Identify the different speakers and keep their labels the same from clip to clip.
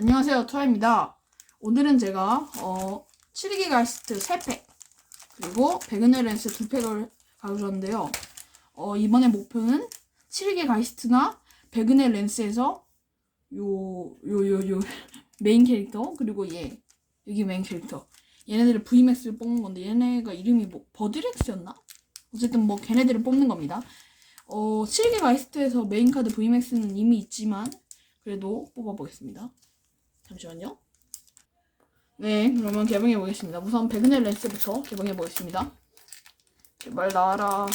Speaker 1: 안녕하세요, 투아입니다. 오늘은 제가 어 7기 가이스트 3팩 그리고 베그네 렌스 2팩을 가져왔는데요. 어 이번에 목표는 7기 가이스트나 베그네 렌스에서 요 요 요 요 메인 캐릭터 그리고 얘 여기 메인 캐릭터 얘네들을 VMAX를 뽑는 건데 얘네가 이름이 뭐 버드렉스였나? 어쨌든 뭐 걔네들을 뽑는 겁니다. 어 7기 가이스트에서 메인 카드 VMAX는 이미 있지만 그래도 뽑아보겠습니다. 잠시만요. 네, 그러면 개봉해 보겠습니다. 우선 베그넬 렌스부터 개봉해 보겠습니다. 제발 나와라.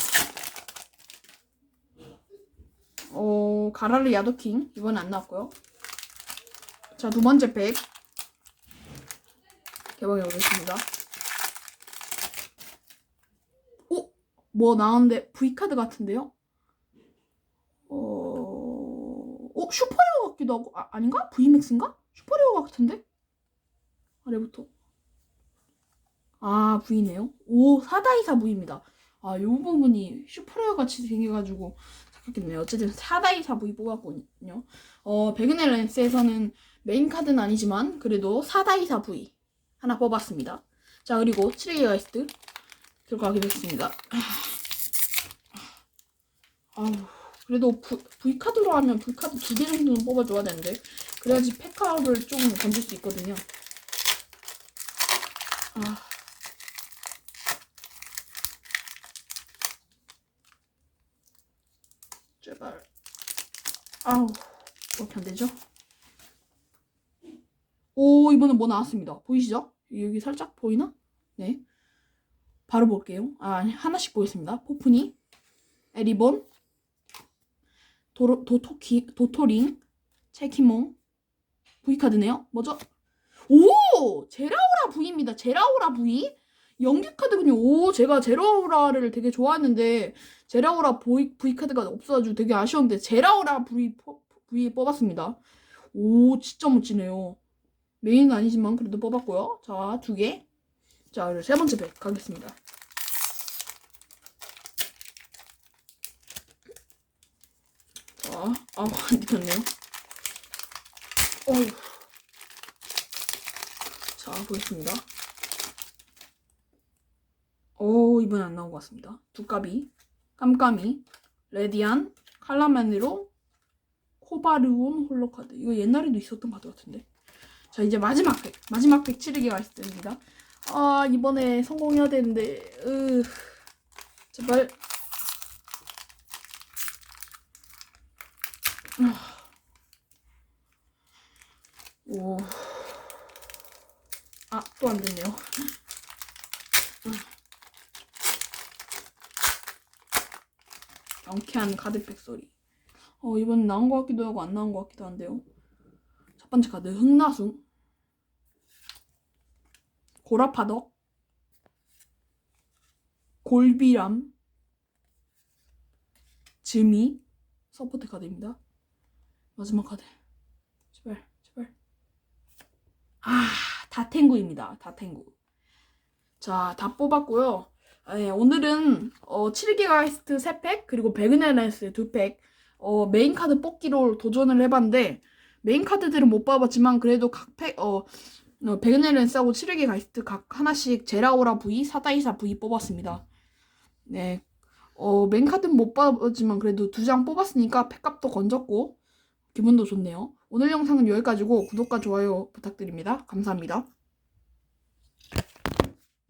Speaker 1: 어, 가라르 야도킹 이번엔 안 나왔고요. 자, 두 번째 팩 개봉해 보겠습니다. 오, 뭐 나왔는데 V 카드 같은데요? 어, 어 슈퍼리어 같기도 하고 아, 아닌가? VMAX인가? 슈퍼리어 같은데? 아래부터. 아, V네요. 오, 사다이사 V입니다. 아, 요 부분이 슈퍼레어 같이 생겨가지고 생각했네요. 어쨌든 사다이사 V 뽑았거든요. 어, 베그넬 렌스에서는 메인 카드는 아니지만 그래도 사다이사 V 하나 뽑았습니다. 자, 그리고 7개 가이스트 결과 하겠습니다. 아우, 그래도 V, V 카드로 하면 V 카드 두 개 정도는 뽑아줘야 되는데 그래야지 팩카를 좀 건질 수 있거든요. 아. 제발. 아우, 이렇게 안 되죠? 오, 이번엔 뭐 나왔습니다. 보이시죠? 여기 살짝 보이나? 네. 바로 볼게요. 아, 하나씩 보겠습니다. 포프니, 에리본, 도로, 도토키, 도토링, 체키몽, V카드네요. 뭐죠? 오! 제라오라 V입니다. 제라오라 V? 연기 카드군요. 오, 제가 제라오라를 되게 좋아했는데 제라오라 V, V 카드가 없어가지고 되게 아쉬웠는데 제라오라 V, 포- V 뽑았습니다. 오, 진짜 멋지네요. 메인은 아니지만 그래도 뽑았고요. 자, 두 개. 자, 세 번째 백 가겠습니다. 자, 아, 안 되겠네요. 어휴. 자, 보겠습니다. 오, 이번엔 안 나온 것 같습니다. 두꺼비, 깜깜이, 레디안, 칼라마니로, 코바르온 홀로카드. 이거 옛날에도 있었던 카드 같은데. 자, 이제 마지막 팩. 마지막 팩 치르기가 있을 때입니다. 아, 이번에 성공해야 되는데, 으, 제발. 오. 아, 또 안 되네요. 명쾌한 카드팩 소리. 어, 이번 나온 것 같기도 하고 안 나온 것 같기도 한데요. 첫 번째 카드, 흑나숭. 고라파덕. 골비람. 즈미. 서포트 카드입니다. 마지막 카드. 제발, 제발. 아, 다탱구입니다. 다탱구. 자, 다 뽑았고요. 아, 네, 오늘은 어, 7기 가이스트 3팩 그리고 베그넬렌스 2팩 어, 메인 카드 뽑기로 도전을 해봤는데 메인 카드들은 못 뽑았지만 그래도 각 팩, 어, 어, 베그넬렌스하고 7기 가이스트 각 하나씩 제라오라 V, 사다이사 V 뽑았습니다. 네, 어, 메인 카드는 못 뽑았지만 그래도 두 장 뽑았으니까 팩값도 건졌고 기분도 좋네요. 오늘 영상은 여기까지고 구독과 좋아요 부탁드립니다. 감사합니다.